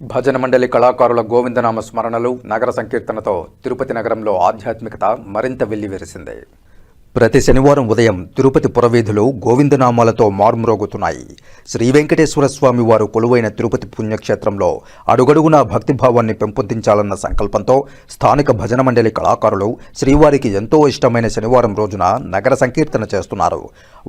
భజన మండలి కళాకారుల గోవిందనామ స్మరణలు నగర సంకీర్తనతో తిరుపతి నగరంలో ఆధ్యాత్మికత మరింత వెల్లివిరిసింది. ప్రతి శనివారం ఉదయం తిరుపతి పురవీధులు గోవిందనామాలతో మార్మ్రోగుతున్నాయి. శ్రీ వెంకటేశ్వర స్వామి వారు కొలువైన తిరుపతి పుణ్యక్షేత్రంలో అడుగడుగునా భక్తిభావాన్ని పెంపొందించాలన్న సంకల్పంతో స్థానిక భజన మండలి కళాకారులు శ్రీవారికి ఎంతో ఇష్టమైన శనివారం రోజున నగర సంకీర్తన చేస్తున్నారు.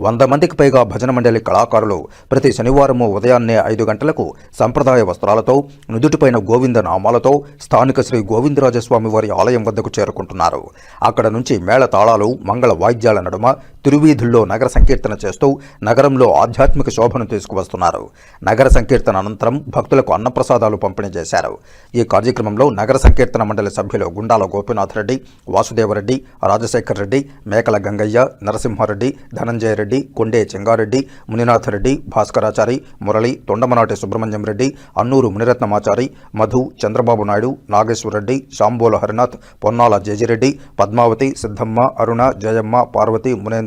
వంద మందికి పైగా భజన మండలి కళాకారులు ప్రతి శనివారము ఉదయాన్నే ఐదు గంటలకు సంప్రదాయ వస్త్రాలతో నుదుటిపైన గోవింద నామాలతో స్థానిక శ్రీ గోవిందరాజస్వామి వారి ఆలయం వద్దకు చేరుకుంటున్నారు. అక్కడ నుంచి మేళ తాళాలు మంగళ வாய்ஜால நடமா తిరువీధుల్లో నగర సంకీర్తన చేస్తూ నగరంలో ఆధ్యాత్మిక శోభను తీసుకువస్తున్నారు. నగర సంకీర్తన అనంతరం భక్తులకు అన్నప్రసాదాలు పంపిణీ చేశారు. ఈ కార్యక్రమంలో నగర సంకీర్తన మండలి సభ్యులు గుండాల గోపీనాథ్ రెడ్డి వాసుదేవరెడ్డి రాజశేఖర్ రెడ్డి మేకల గంగయ్య నరసింహారెడ్డి ధనంజయ రెడ్డి కొండే చెంగారెడ్డి మునినాథ్ రెడ్డి భాస్కరాచారి మురళి తొండమనాటి సుబ్రహ్మణ్యం రెడ్డి అన్నూరు మునిరత్నమాచారి మధు చంద్రబాబు నాయుడు నాగేశ్వరరెడ్డి శాంబోల హరినాథ్ పొన్నాల జేజిరెడ్డి పద్మావతి సిద్ధమ్మ అరుణ జయమ్మ పార్వతి మునేంద్ర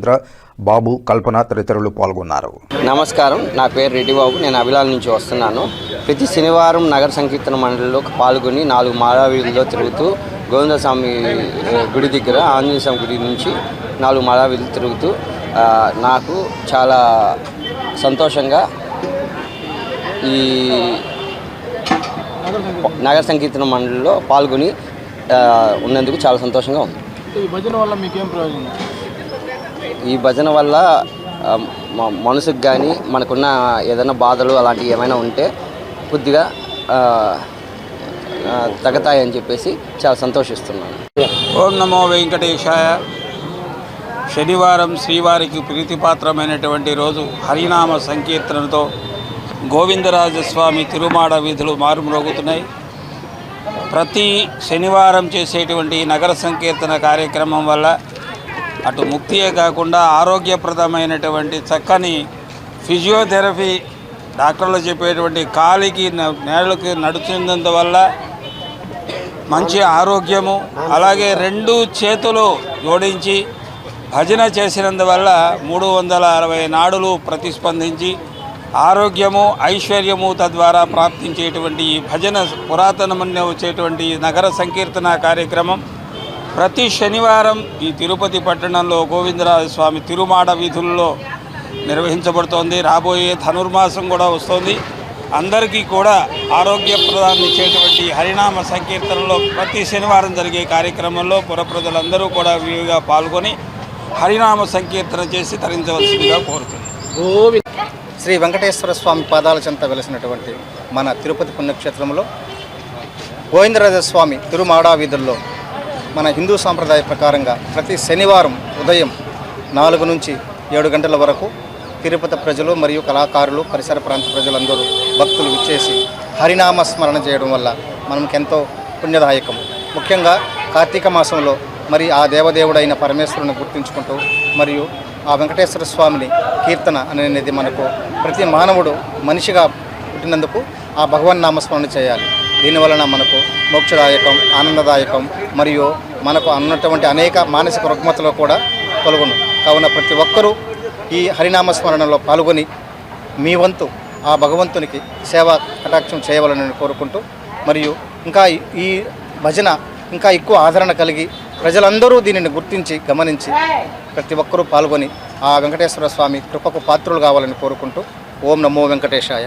బాబు కల్పన తదితరులు పాల్గొన్నారు. నమస్కారం. నా పేరు రెడ్డిబాబు. నేను అభిలాల్ నుంచి వస్తున్నాను. ప్రతి శనివారం నగర సంకీర్తన మండలిలో పాల్గొని నాలుగు మాడావీధుల్లో తిరుగుతూ గోవిందస్వామి గుడి దగ్గర ఆంజనేయ స్వామి గుడి నుంచి నాలుగు మాడావీధులు తిరుగుతూ నాకు చాలా సంతోషంగా ఈ నగర సంకీర్తన మండలిలో పాల్గొని ఉన్నందుకు చాలా సంతోషంగా ఉంది. ఈ భజన వల్ల మీకేం ప్రయోజనం? ఈ భజన వల్ల మనసుకు కానీ మనకున్న ఏదైనా బాధలు అలాంటివి ఏమైనా ఉంటే కొద్దిగా తగ్గుతాయని చెప్పేసి చాలా సంతోషిస్తున్నాను. ఓం నమో వెంకటేశాయ. శనివారం శ్రీవారికి ప్రీతిపాత్రమైనటువంటి రోజు హరినామ సంకీర్తనతో గోవిందరాజస్వామి తిరుమాడ వీధులు మారుమ్రోగుతున్నాయి. ప్రతి శనివారం చేసేటువంటి నగర సంకీర్తన కార్యక్రమం వల్ల అటు ముక్తియే కాకుండా ఆరోగ్యప్రదమైనటువంటి చక్కని ఫిజియోథెరపీ డాక్టర్లు చెప్పేటువంటి కాలికి న- నేళ్ళకి నడుచున్నందువల్ల మంచి ఆరోగ్యము అలాగే రెండు చేతులు జోడించి భజన చేసినందువల్ల మూడు వందల అరవై నాడులు ప్రతిస్పందించి ఆరోగ్యము ఐశ్వర్యము తద్వారా ప్రాప్తించేటువంటి ఈ భజన పురాతనమని వచ్చేటువంటి నగర సంకీర్తన కార్యక్రమం ప్రతి శనివారం ఈ తిరుపతి పట్టణంలో గోవిందరాజ స్వామి తిరుమాడ వీధుల్లో నిర్వహించబడుతోంది. రాబోయే ధనుర్మాసం కూడా వస్తోంది. అందరికీ కూడా ఆరోగ్యప్రదాన్ని ఇచ్చేటువంటి హరినామ సంకీర్తనలో ప్రతి శనివారం జరిగే కార్యక్రమంలో పురప్రజలందరూ కూడా విరివిగా పాల్గొని హరినామ సంకీర్తన చేసి తరించవలసిందిగా కోరుతున్నాను శ్రీ వెంకటేశ్వర స్వామి పాదాల చెంత వెలిసినటువంటి మన తిరుపతి పుణ్యక్షేత్రంలో గోవిందరాజ స్వామి తిరుమాడా వీధుల్లో మన హిందూ సాంప్రదాయ ప్రకారంగా ప్రతి శనివారం ఉదయం నాలుగు నుంచి ఏడు గంటల వరకు తిరుపతి ప్రజలు మరియు కళాకారులు పరిసర ప్రాంత ప్రజలందరూ భక్తులు విచ్చేసి హరినామ స్మరణ చేయడం వల్ల మనకెంతో పుణ్యదాయకం. ముఖ్యంగా కార్తీక మాసంలో మరి ఆ దేవదేవుడైన పరమేశ్వరుని గుర్తించుకుంటూ మరియు ఆ వెంకటేశ్వర స్వామిని కీర్తన అనేది మనకు ప్రతి మానవుడు మనిషిగా పుట్టినందుకు ఆ భగవన్ నామస్మరణ చేయాలి. దీనివలన మనకు మోక్షదాయకం ఆనందదాయకం మరియు మనకు అన్నటువంటి అనేక మానసిక రుగ్మతలు కూడా పాల్గొను కావున ప్రతి ఒక్కరూ ఈ హరినామస్మరణలో పాల్గొని మీ వంతు ఆ భగవంతునికి సేవా కటాక్షం చేయవాలని కోరుకుంటూ మరియు ఇంకా ఈ- ఈ భజన ఇంకా ఎక్కువ ఆదరణ కలిగి ప్రజలందరూ దీనిని గుర్తించి గమనించి ప్రతి ఒక్కరూ పాల్గొని ఆ వెంకటేశ్వర స్వామి కృపకు పాత్రులు కావాలని కోరుకుంటూ ఓం నమో వెంకటేశాయ.